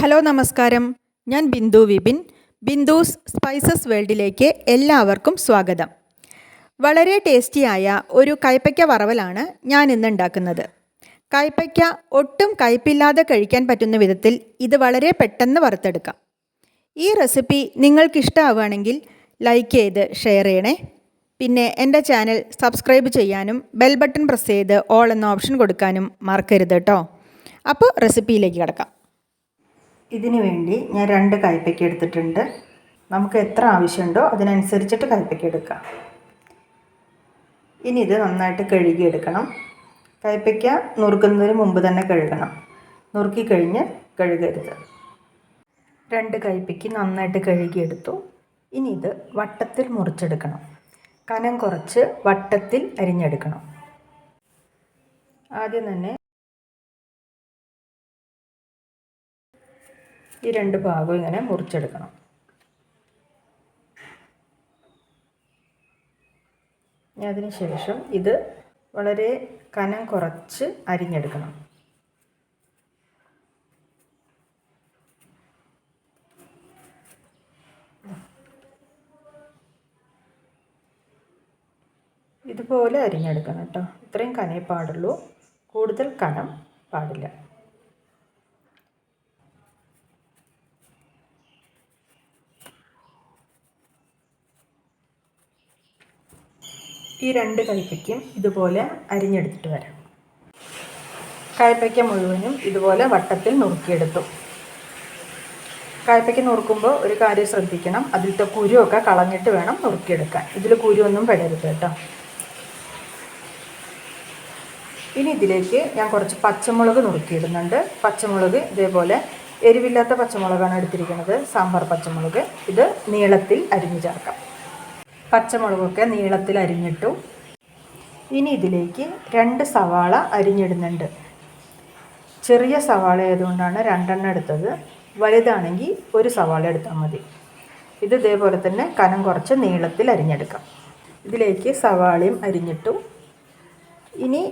Hello നമസ്കാരം. ഞാൻ Bindu Vipin ബിന്ദുസ് spices വേൾഡിലേക്ക് എല്ലാവർക്കും സ്വാഗതം. വളരെ ടേസ്റ്റിയായ ഒരു കയ്പ്പയ്ക്ക വറവലാണ് ഞാൻ ഇന്ന് ഉണ്ടാക്കുന്നത്. കയ്പ്പയ്ക്ക ഒട്ടും കയ്പില്ലാതെ കഴിക്കാൻ പറ്റുന്ന വിധത്തിൽ ഇത് വളരെ പെട്ടെന്ന് വറുത്തെടുക്കാം. ഈ റെസിപ്പി നിങ്ങൾക്ക് ഇഷ്ടമാവുകയാണെങ്കിൽ ലൈക്ക് ചെയ്ത് ഷെയർ ചെയ്യണേ. പിന്നെ എന്റെ ചാനൽ സബ്സ്ക്രൈബ് ചെയ്യാനും ബെൽ ബട്ടൺ പ്രസ് ചെയ്ത് ഓൾ എന്ന ഓപ്ഷൻ കൊടുക്കാനും മറക്കരുത് കേട്ടോ. അപ്പോൾ റെസിപ്പിയിലേക്ക് കിടക്കാം. ഇതിനു വേണ്ടി ഞാൻ രണ്ട് കയ്പ്പയ്ക്ക എടുത്തിട്ടുണ്ട്. നമുക്ക് എത്ര ആവശ്യമുണ്ടോ അതിനനുസരിച്ചിട്ട് കയ്പ്പയ്ക്ക എടുക്കാം. ഇനി ഇത് നന്നായിട്ട് കഴുകിയെടുക്കണം കയ്പ്പയ്ക്ക നുറുക്കുന്നതിന് മുമ്പ് തന്നെ കഴുകണം. നുറുക്കി കഴിഞ്ഞ് കഴുകരുത്. രണ്ട് കയ്പ്പയ്ക്ക് നന്നായിട്ട് കഴുകിയെടുത്തു ഇനി ഇത് വട്ടത്തിൽ മുറിച്ചെടുക്കണം. കനം കുറച്ച് വട്ടത്തിൽ അരിഞ്ഞെടുക്കണം. ആദ്യം തന്നെ ഈ രണ്ട് ഭാഗവും ഇങ്ങനെ മുറിച്ചെടുക്കണം. അതിന് ശേഷം ഇത് വളരെ കനം കുറച്ച് അരിഞ്ഞെടുക്കണം. ഇതുപോലെ അരിഞ്ഞെടുക്കണം കേട്ടോ. ഇത്രയും കനേ പാടുള്ളൂ. കൂടുതൽ കനം പാടില്ല. ഈ രണ്ട് കയ്പ്പയ്ക്കും ഇതുപോലെ അരിഞ്ഞെടുത്തിട്ട് വരാം. കായ്പയ്ക്ക മുഴുവനും ഇതുപോലെ വട്ടത്തിൽ നുറുക്കിയെടുത്തു. കായ്പയ്ക്ക നുറുക്കുമ്പോൾ ഒരു കാര്യം ശ്രദ്ധിക്കണം. അതിലത്തെ കുരുവൊക്കെ കളഞ്ഞിട്ട് വേണം നുറുക്കിയെടുക്കാൻ. ഇതിൽ കുരുവൊന്നും പെടരുത് കേട്ടോ. ഇനി ഇതിലേക്ക് ഞാൻ കുറച്ച് പച്ചമുളക് നുറുക്കിയിടുന്നുണ്ട്. പച്ചമുളക് ഇതേപോലെ എരിവില്ലാത്ത പച്ചമുളകാണ് എടുത്തിരിക്കുന്നത്. സാമ്പാർ പച്ചമുളക്. ഇത് നീളത്തിൽ അരിഞ്ഞു ചേർക്കാം. പച്ചമുളകൊക്കെ നീളത്തിൽ അരിഞ്ഞിട്ടു. ഇനി ഇതിലേക്ക് രണ്ട് സവാള അരിഞ്ഞിടുന്നുണ്ട്. ചെറിയ സവാള ആയതുകൊണ്ടാണ് രണ്ടെണ്ണം എടുത്തത്. വലുതാണെങ്കിൽ ഒരു സവാള എടുത്താൽ മതി. ഇത് ഇതേപോലെ തന്നെ കനം കുറച്ച് നീളത്തിൽ അരിഞ്ഞെടുക്കാം. ഇതിലേക്ക് സവാളയും അരിഞ്ഞിട്ടു. ഇനി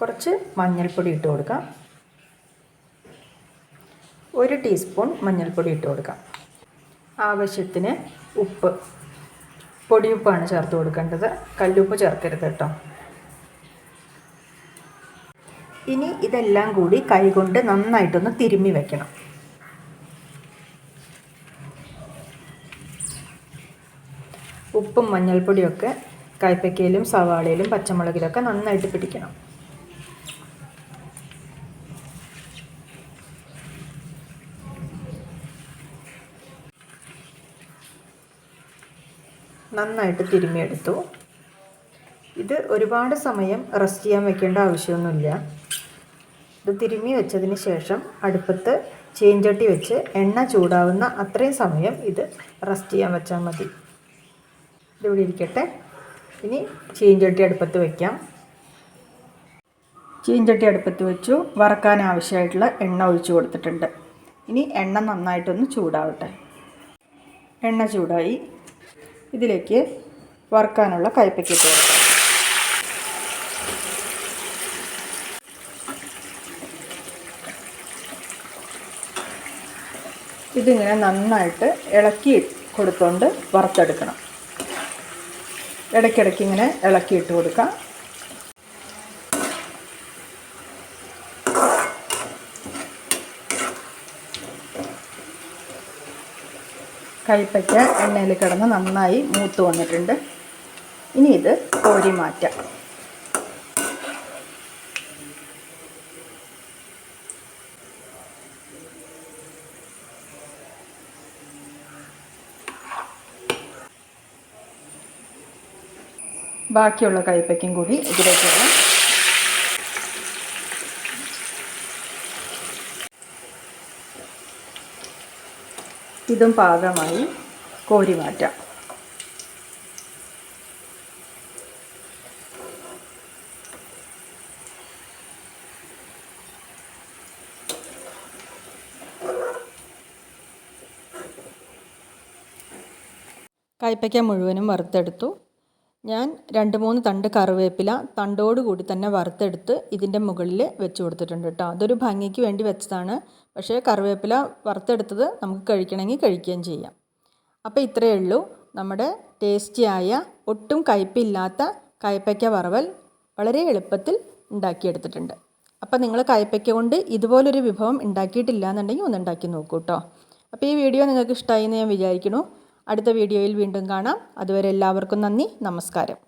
കുറച്ച് മഞ്ഞൾപ്പൊടി ഇട്ട് കൊടുക്കാം. ഒരു ടീസ്പൂൺ മഞ്ഞൾപ്പൊടി ഇട്ട് കൊടുക്കാം. ആവശ്യത്തിന് ഉപ്പ് പൊടിയുപ്പാണ് ചേർത്ത് കൊടുക്കേണ്ടത്. കല്ലുപ്പ് ചേർക്കരുത് കേട്ടോ. ഇനി ഇതെല്ലാം കൂടി കൈകൊണ്ട് നന്നായിട്ടൊന്ന് തിരുമ്മി വെക്കണം. ഉപ്പും മഞ്ഞൾപ്പൊടിയൊക്കെ കൈപ്പക്കയിലും സവാളയിലും പച്ചമുളകിലൊക്കെ നന്നായിട്ട് പിടിക്കണം. നന്നായിട്ട് തിരുമ്മിയെടുത്തു. ഇത് ഒരുപാട് സമയം റെസ്റ്റ് ചെയ്യാൻ വെക്കേണ്ട ആവശ്യമൊന്നുമില്ല. ഇത് തിരുമ്മി വെച്ചതിന് ശേഷം അടുപ്പത്ത് ചീഞ്ചട്ടി വെച്ച് എണ്ണ ചൂടാവുന്ന അത്രയും സമയം ഇത് റെസ്റ്റ് ചെയ്യാൻ വെച്ചാൽ മതി. ഇതിവിടെ ഇരിക്കട്ടെ. ഇനി ചീഞ്ചട്ടി അടുപ്പത്ത് വയ്ക്കാം ചീഞ്ചട്ടി അടുപ്പത്ത് വെച്ചു. വറക്കാൻ ആവശ്യമായിട്ടുള്ള എണ്ണ ഒഴിച്ചു കൊടുത്തിട്ടുണ്ട്. ഇനി എണ്ണ നന്നായിട്ടൊന്ന് ചൂടാവട്ടെ. എണ്ണ ചൂടായി. ഇതിലേക്ക് വറുക്കാനുള്ള കൊടുക്കാം ഇതിങ്ങനെ നന്നായിട്ട് ഇളക്കി കൊടുത്തുകൊണ്ട് വറുത്തെടുക്കണം. ഇടയ്ക്കിടയ്ക്ക് ഇങ്ങനെ ഇളക്കിയിട്ട് കൊടുക്കാം. കയ്പ്പയ്ക്ക എണ്ണയിൽ കിടന്ന് നന്നായി മൂത്ത് വന്നിട്ടുണ്ട്. ഇനി ഇത് കോരി മാറ്റാം. ബാക്കിയുള്ള കൈപ്പയ്ക്കും കൂടി ഇതിലേക്ക് ഇതും പാകമായി കോരി മാറ്റാം. കയ്പ്പയ്ക്ക മുഴുവനും വറുത്തെടുത്തു. ഞാൻ രണ്ട് മൂന്ന് തണ്ട് കറിവേപ്പില തണ്ടോട് കൂടി തന്നെ വറുത്തെടുത്ത് ഇതിന്റെ മുകളിൽ വെച്ച് കൊടുത്തിട്ടുണ്ട് കേട്ടോ. അതൊരു ഭംഗിക്ക് വേണ്ടി വെച്ചതാണ്. പക്ഷേ കറിവേപ്പില വറുത്തെടുത്തത് നമുക്ക് കഴിക്കണമെങ്കിൽ കഴിക്കുകയും ചെയ്യാം. അപ്പോൾ ഇത്രയേ ഉള്ളൂ. നമ്മുടെ ടേസ്റ്റിയായ ഒട്ടും കയ്പില്ലാത്ത കയ്പ്പയ്ക്ക വറവൽ വളരെ എളുപ്പത്തിൽ ഉണ്ടാക്കിയെടുത്തിട്ടുണ്ട്. അപ്പോൾ നിങ്ങൾ കയ്പ്പയ്ക്ക കൊണ്ട് ഇതുപോലൊരു വിഭവം ഉണ്ടാക്കിയിട്ടില്ല എന്നുണ്ടെങ്കിൽ ഒന്ന് ഉണ്ടാക്കി നോക്കൂ കേട്ടോ. അപ്പോൾ ഈ വീഡിയോ നിങ്ങൾക്ക് ഇഷ്ടമായി എന്ന് ഞാൻ വിചാരിക്കുന്നു. അടുത്ത വീഡിയോയിൽ വീണ്ടും കാണാം. അതുവരെ എല്ലാവർക്കും നന്ദി. നമസ്കാരം.